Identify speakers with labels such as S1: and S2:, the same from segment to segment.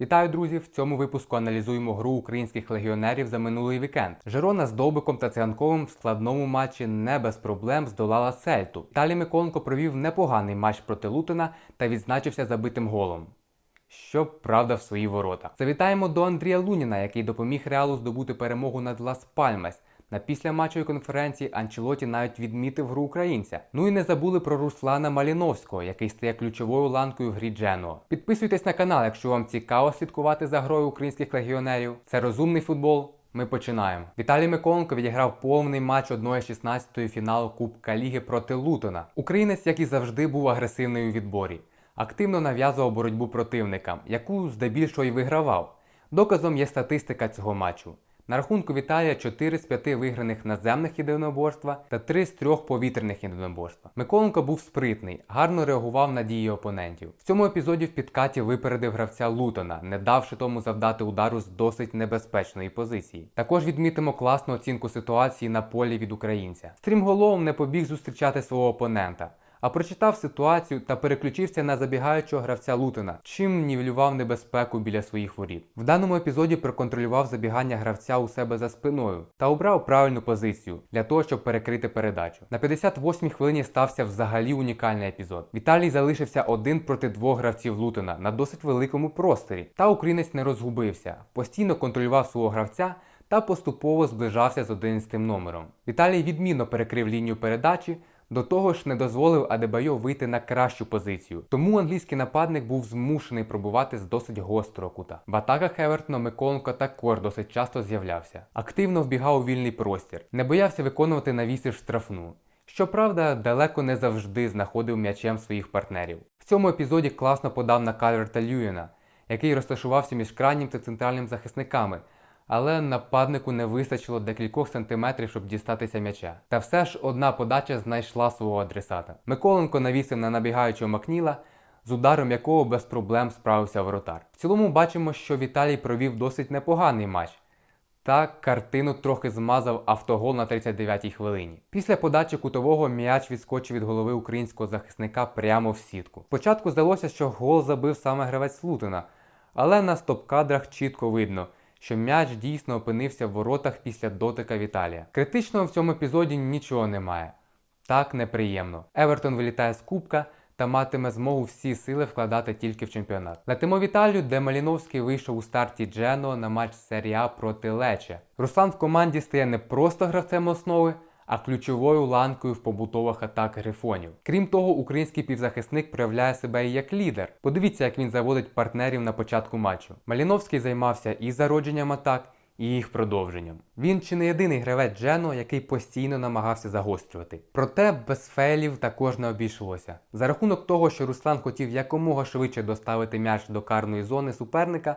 S1: Вітаю, друзі! В цьому випуску аналізуємо гру українських легіонерів за минулий вікенд. Жирона з Довбиком та Циганковим в складному матчі не без проблем здолала Сельту. Далі Миколенко провів непоганий матч проти Лутина та відзначився забитим голом. Що правда в свої ворота. Завітаємо до Андрія Луніна, який допоміг Реалу здобути перемогу над Лас Пальмес. На післяматчевій конференції Анчелоті навіть відмітив гру українця. Ну і не забули про Руслана Маліновського, який стає ключовою ланкою в грі Дженоа. Підписуйтесь на канал, якщо вам цікаво слідкувати за грою українських легіонерів. Це розумний футбол. Ми починаємо. Віталій Миколенко відіграв повний матч 1-16 фіналу Кубка Ліги проти Лутона. Українець, як і завжди, був агресивний у відборі. Активно нав'язував боротьбу противникам, яку здебільшого й вигравав. Доказом є статистика цього матчу. На рахунку Віталія 4 з 5 виграних наземних єдиноборства та 3 з 3 повітряних єдиноборства. Миколенко був спритний, гарно реагував на дії опонентів. В цьому епізоді в підкаті випередив гравця Лутона, не давши тому завдати удару з досить небезпечної позиції. Також відмітимо класну оцінку ситуації на полі від українця. Стрімголовом не побіг зустрічати свого опонента а прочитав ситуацію та переключився на забігаючого гравця Лутина, чим нівелював небезпеку біля своїх воріт. В даному епізоді проконтролював забігання гравця у себе за спиною та обрав правильну позицію для того, щоб перекрити передачу. На 58-й хвилині стався взагалі унікальний епізод. Віталій залишився один проти двох гравців Лутина на досить великому просторі, та українець не розгубився, постійно контролював свого гравця. Та поступово зближався з 11 номером. Віталій відмінно перекрив лінію передачі, до того ж не дозволив Адебайо вийти на кращу позицію. Тому англійський нападник був змушений пробувати з досить гострого кута. В атаках Евертона Миколенко також досить часто з'являвся. Активно вбігав у вільний простір, не боявся виконувати навіси в штрафну. Щоправда, далеко не завжди знаходив м'ячем своїх партнерів. В цьому епізоді класно подав на Кальверта Льюєна, який розташувався між крайнім та центральним захисниками але нападнику не вистачило декількох сантиметрів, щоб дістатися м'яча. Та все ж одна подача знайшла свого адресата. Миколенко навісив на набігаючого Макніла, з ударом якого без проблем справився воротар. В цілому бачимо, що Віталій провів досить непоганий матч. Та картину трохи змазав автогол на 39-й хвилині. Після подачі кутового м'яч відскочив від голови українського захисника прямо в сітку. Спочатку здалося, що гол забив саме гравець Лутина, але на стоп-кадрах чітко видно, що м'яч дійсно опинився в воротах після дотика Віталія. Критичного в цьому епізоді нічого немає. Так неприємно. Евертон вилітає з кубка та матиме змогу всі сили вкладати тільки в чемпіонат. Летимо в Італію, де Маліновський вийшов у старті Джено на матч серія проти Лече. Руслан в команді стає не просто гравцем основи а ключовою ланкою в побутових атак грифонів. Крім того, український півзахисник проявляє себе і як лідер. Подивіться, як він заводить партнерів на початку матчу. Маліновський займався і зародженням атак. І їх продовженням. Він чи не єдиний гравець Джено, який постійно намагався загострювати. Проте без фейлів також не обійшлося. За рахунок того, що Руслан хотів якомога швидше доставити м'яч до карної зони суперника,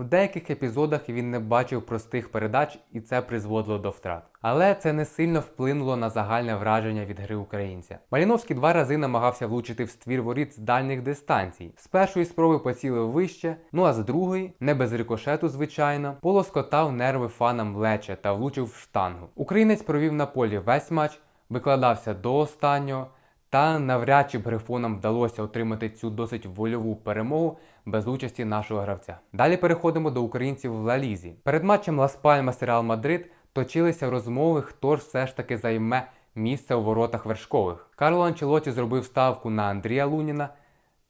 S1: в деяких епізодах він не бачив простих передач, і це призводило до втрат. Але це не сильно вплинуло на загальне враження від гри українця. Маліновський два рази намагався влучити в ствір воріт з дальніх дистанцій. З першої спроби поцілив вище, ну а з другої, не без рикошету, звичайно, полоскотав нерви фанам Лече та влучив в штангу. Українець провів на полі весь матч, викладався до останнього. Та навряд чи б грифонам вдалося отримати цю досить вольову перемогу без участі нашого гравця. Далі переходимо до українців в Лалізі. Перед матчем Лас Пальмас Реал Мадрид точилися розмови, хто ж все ж таки займе місце у воротах вершкових. Карло Анчелоті зробив ставку на Андрія Луніна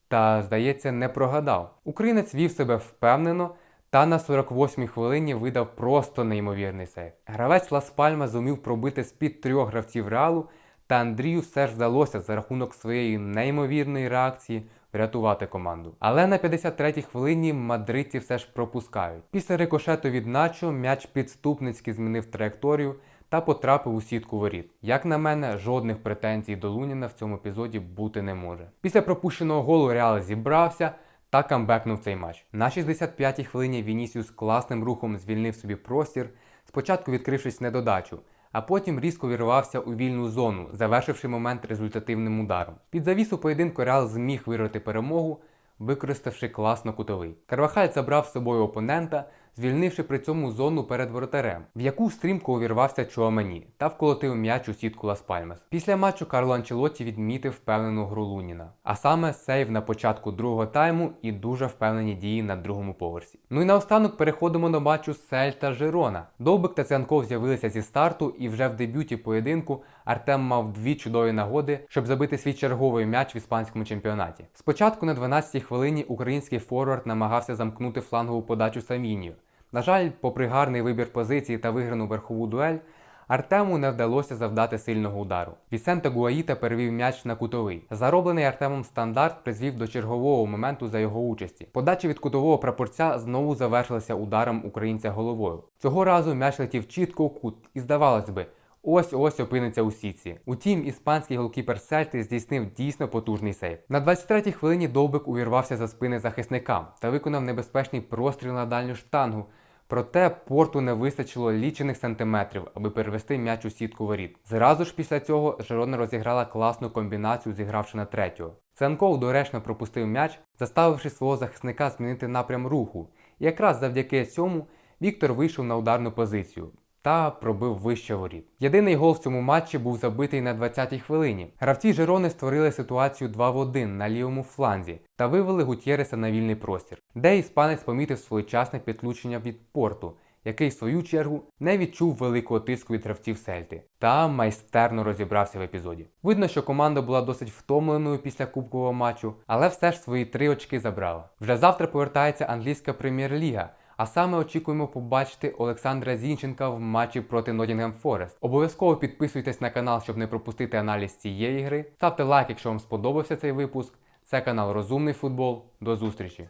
S1: та, здається, не прогадав. Українець вів себе впевнено. Та на 48-й хвилині видав просто неймовірний сейф. Гравець Лас Пальма зумів пробити з-під трьох гравців реалу та Андрію все ж вдалося за рахунок своєї неймовірної реакції врятувати команду. Але на 53-й хвилині мадридці все ж пропускають. Після рикошету від Начо м'яч підступницьки змінив траєкторію та потрапив у сітку воріт. Як на мене, жодних претензій до Луніна в цьому епізоді бути не може. Після пропущеного голу Реал зібрався. Та камбекнув цей матч. На 65-й хвилині Вінісіус класним рухом звільнив собі простір, спочатку відкрившись недодачу, а потім різко вірвався у вільну зону, завершивши момент результативним ударом. Під завісу поєдинку Реал зміг вирвати перемогу, використавши класно кутовий. Карвахаль забрав з собою опонента, звільнивши при цьому зону перед воротарем, в яку стрімко увірвався Чуамені та вколотив м'яч у сітку Лас Пальмас. Після матчу Карло Анчелотті відмітив впевнену гру Луніна, а саме сейв на початку другого тайму і дуже впевнені дії на другому поверсі. Ну і наостанок переходимо до матчу Сельта Жирона. Довбик та Цянков з'явилися зі старту, і вже в дебюті поєдинку Артем мав дві чудові нагоди, щоб забити свій черговий м'яч в іспанському чемпіонаті. Спочатку на 12-й хвилині український форвард намагався замкнути флангову подачу Самінію. На жаль, попри гарний вибір позиції та виграну верхову дуель, Артему не вдалося завдати сильного удару. Вісенте Гуаїта перевів м'яч на кутовий. Зароблений Артемом стандарт призвів до чергового моменту за його участі. Подача від кутового прапорця знову завершилася ударом українця головою. Цього разу м'яч летів чітко у кут, і здавалось би. Ось ось опиниться у сітці. Утім, іспанський голкіпер Сельти здійснив дійсно потужний сейв. На 23-й хвилині Довбик увірвався за спини захисникам та виконав небезпечний простріл на дальню штангу. Проте порту не вистачило лічених сантиметрів, аби перевести м'яч у сітку воріт. Зразу ж після цього Жирона розіграла класну комбінацію, зігравши на третього. Ценков доречно пропустив м'яч, заставивши свого захисника змінити напрям руху. І якраз завдяки цьому Віктор вийшов на ударну позицію та пробив вище воріт. Єдиний гол в цьому матчі був забитий на 20-й хвилині. Гравці Жирони створили ситуацію 2 в 1 на лівому фланзі та вивели Гутєреса на вільний простір, де іспанець помітив своєчасне підключення від порту. Який, в свою чергу, не відчув великого тиску від гравців Сельти та майстерно розібрався в епізоді. Видно, що команда була досить втомленою після кубкового матчу, але все ж свої три очки забрала. Вже завтра повертається англійська прем'єр-ліга, а саме очікуємо побачити Олександра Зінченка в матчі проти Nottingham Forest. Обов'язково підписуйтесь на канал, щоб не пропустити аналіз цієї гри. Ставте лайк, якщо вам сподобався цей випуск. Це канал Розумний Футбол. До зустрічі!